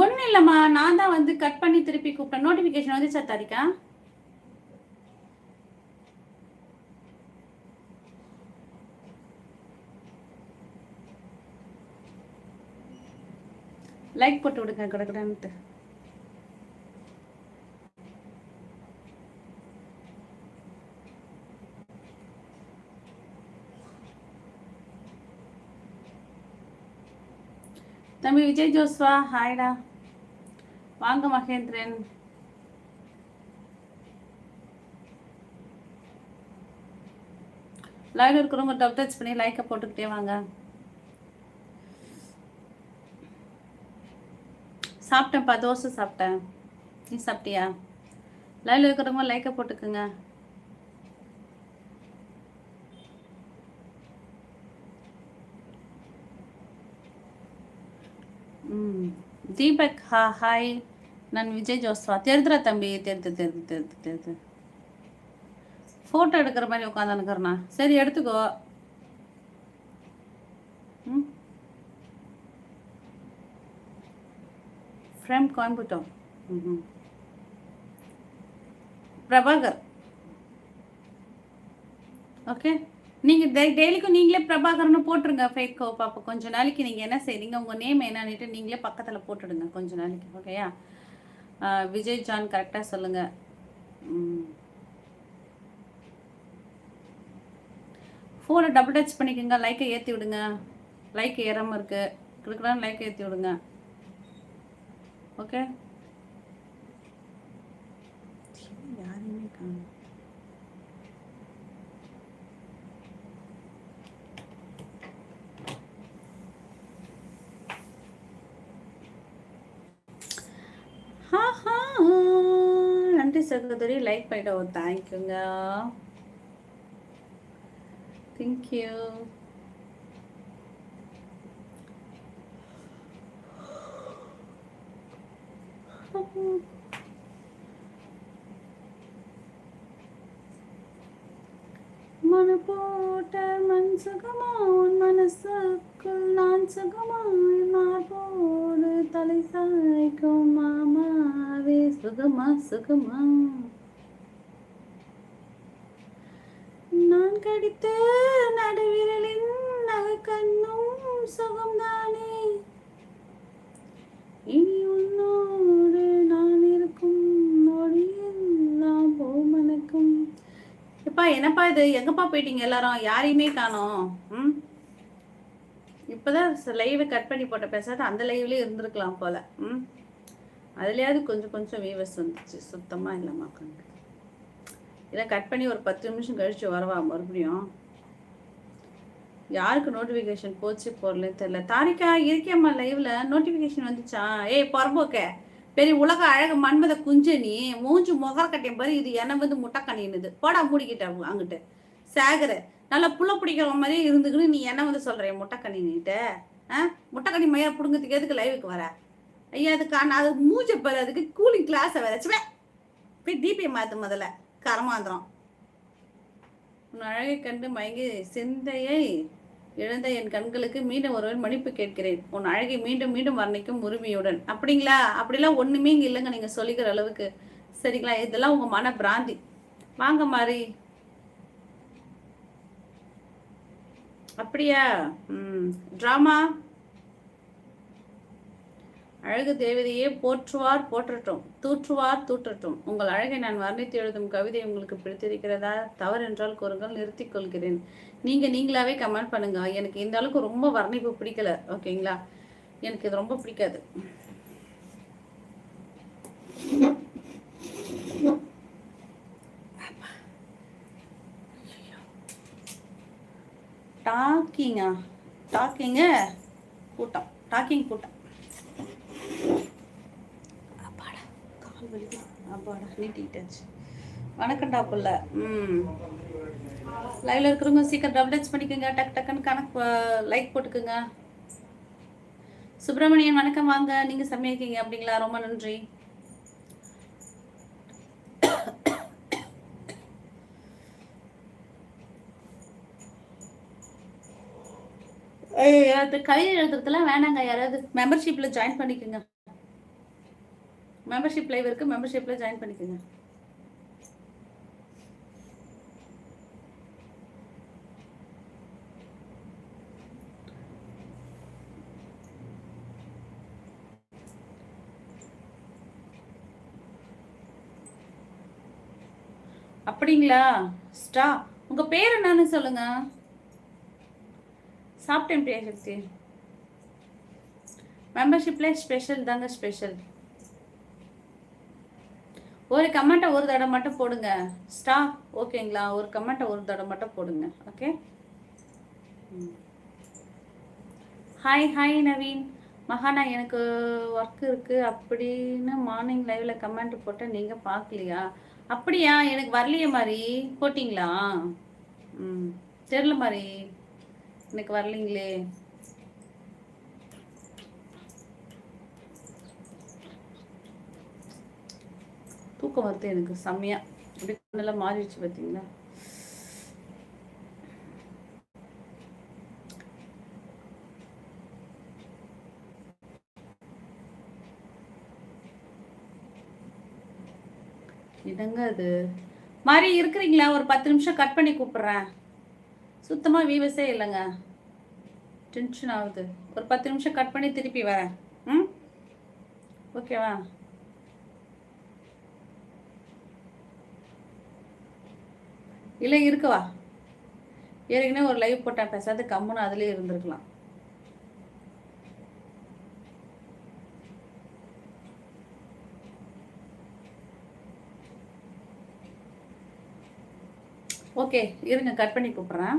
ஒன்றும் இல்லைம்மா நான் தான் வந்து கட் பண்ணி திருப்பி கூப்பிட்டேன். நோட்டிஃபிகேஷன் வந்து சார் தரிக்கா லைக் போட்டு விடுங்க கடகடன்ட்டு. தம்பி விஜய் ஜோஸ்வா ஹாய்டா வாங்க மகேந்திரன். லைவ் இருக்கிறவங்க டப் டச் பண்ணி லைக்கை போட்டுக்கிட்டே வாங்க. சாப்பிட்டேன்ப்பா தோசை சாப்பிட்டேன். நீ சாப்பிட்டியா? லைவ்ல இருக்கிறவங்க லைக்கை போட்டுக்குங்க. தீபக் ஹா ஹாய் நான் விஜய் ஜோஸ்வா தெரிதுரா தம்பி தெரிது தெரிது தெரிது தெரிது ஃபோட்டோ எடுக்கிற மாதிரி உட்காந்துருக்கிறண்ணா சரி எடுத்துக்கோ. ம். ஃப்ரம் கோயம்புத்தூர் ம் பிரபாகர் ஓகே நீங்கள் டெய் டெய்லிக்கும் நீங்களே பிரபாகர்னு போட்டுருங்க ஃபேக் பாப்பா. கொஞ்ச நாளைக்கு நீங்கள் என்ன செய்றீங்க? உங்கள் நேம் என்னன்னுட்டு நீங்களே பக்கத்தில் போட்டுடுங்க கொஞ்ச நாளைக்கு ஓகேயா விஜய் ஜான் கரெக்டாக சொல்லுங்கள் ஃபோனை டபுள் டச் பண்ணிக்கோங்க. லைக்கை ஏற்றி விடுங்க. லைக் ஏறாமல் இருக்கு. கொடுக்குறான்னு லைக் ஏற்றி விடுங்க. ஓகே யாருமே காணும் ஆஹா. நன்றி சகோதரி லைக் பண்ணிட்டு தேங்க்யூங்க தேங்க்யூ நான் போட்ட மண் சுகமா உன் மனசுக்குள் நான் சுகமா போது தலை சாய்க்கும் மாமாவே சுகமா சுகமா? நான் கடித்த என்னப்பா இது? எங்கப்பா போயிட்டீங்க எல்லாரும்? யாரையுமே காணோம். ம்? இப்போதான் லைவை கட் பண்ணி போட்ட பேசாத அந்த லைவ்லேயே இருந்திருக்கலாம் போல. ம்? அதுலேயாவது கொஞ்சம் கொஞ்சம் வீவர்ஸ் வந்துச்சு. சுத்தமாக இல்லைம்மா கண்டு இதை கட் பண்ணி ஒரு பத்து நிமிஷம் கழிச்சு வரவா மறுபடியும்? யாருக்கு நோட்டிஃபிகேஷன் போச்சு போடலன்னு தெரியல. தாரிக்கா இருக்கேம்மா லைவ்ல நோட்டிஃபிகேஷன் வந்துச்சா? ஏய் பரம்போக்கே பெரிய உலக அழகு மன்மத குஞ்சனி நீ மூஞ்சு முகர கட்டியம் பாரு இது என்ன வந்து முட்டை கணினுது போடா மூடிக்கிட்ட அங்கிட்டு. சேகர நல்லா புள்ள பிடிக்கிற மாதிரியே இருந்துக்கின்னு நீ என்ன வந்து சொல்ற முட்டை கணினிட்ட ஆ? முட்டைக்கணி மையா பிடுங்கிறதுக்கு எதுக்கு லைவுக்கு வர? ஐயா அது காண அது மூஞ்ச பாரு அதுக்கு கூலிங் கிளாஸை வரச்சுவே போய் டிபி மாத்து முதல்ல. கரமாந்திரம். உன் அழகை கண்டு மயங்கி சிந்தையை இழந்த என் கண்களுக்கு மீண்டும் ஒருவன் மன்னிப்பு கேட்கிறேன். உன் அழகை மீண்டும் மீண்டும் வர்ணிக்கும் உரிமையுடன். அப்படிங்களா? அப்படிலாம் ஒண்ணுமே இங்க இல்லைங்க நீங்க சொல்லிக்கிற அளவுக்கு. சரிங்களா? இதெல்லாம் உங்க மன பிராந்தி. வாங்க மாறி. அப்படியா? ம். ட்ராமா? அழகு தேவதையே போற்றுவார் போற்றட்டும். தூற்றுவார் தூற்றட்டும். உங்கள் அழகை நான் வர்ணித்து எழுதும் கவிதை உங்களுக்கு பிடித்திருக்கிறதா? தவறு என்றால் கூறுங்கள் நிறுத்திக் கொள்கிறேன். நீங்க நீங்களாவே கமெண்ட் பண்ணுங்க. எனக்கு இந்த அளவுக்கு ரொம்ப வர்ணிப்பு பிடிக்கல. ஓகேங்களா? எனக்கு இது ரொம்ப பிடிக்காது. டாக்கிங்கா? டாக்கிங்க? கூட்டம். டாக்கிங் கூட்டம். கால் அப்பாடா நீட்டிக்கிட்டாச்சு வணக்கம்டா புள்ள ம் லைவ்ல இருக்கிறவங்க சீக்கிரம் டபுள் டச் பண்ணிக்கோங்க. டக் டக்குன்னு கணக்கு லைக் போட்டுக்கோங்க. சுப்பிரமணியன் வணக்கம் வாங்க நீங்க செம்மையா இருக்கீங்க அப்படிங்களா ரொம்ப நன்றி ஏய், அது கவிதை எழுதுறதுலாம் வேணாங்க. யாராவது மெம்பர்ஷிப்பில் ஜாயின் பண்ணிக்கோங்க. மெம்பர்ஷிப் லைவ் இருக்குது மெம்பர்ஷிப்பில் ஜாயின் பண்ணிக்கோங்க. அப்படிங்களா? ஸ்டா உங்க பேர் என்னன்னு சொல்லுங்க. சாப்பிட்டேன் பிரியா சக்தி மெம்பர்ஷிப்ல ஸ்பெஷல் தாங்க ஸ்பெஷல் ஒரு கமெண்ட்டை ஒரு தடவை மட்டும் போடுங்க. ஸ்டா ஓகேங்களா? ஒரு கமெண்ட்டை ஒரு தடவை மட்டும் போடுங்க. Okay hi hi Naveen. மகானா எனக்கு ஒர்க் இருக்கு. அப்படின்னு மார்னிங் லைவ்ல கமெண்ட் போட்டேன் நீங்க பார்க்கலையா? அப்படியா? எனக்கு வரலையே மாதிரி போட்டிங்களா? ம். தெரில மாதிரி எனக்கு வரலைங்களே. தூக்கம் வருது எனக்கு செம்மையா. அப்படி நல்லா மாறிடுச்சு பார்த்தீங்களா என்னங்க அது? மாதிரி இருக்கிறீங்களா? ஒரு பத்து நிமிஷம் கட் பண்ணி கூப்பிட்றேன். சுத்தமாக வீவஸே இல்லைங்க. டென்ஷன் ஆகுது. ஒரு பத்து நிமிஷம் கட் பண்ணி திருப்பி வரேன். ம்? ஓகேவா? இல்லை இருக்குவா ஏற்கனவே ஒரு லைவ் போட்டேன் பேசாத கம்முன்னு அதுலேயே இருந்திருக்கலாம். ஓகே இருங்க கட் பண்ணி கூப்பிட்றேன்.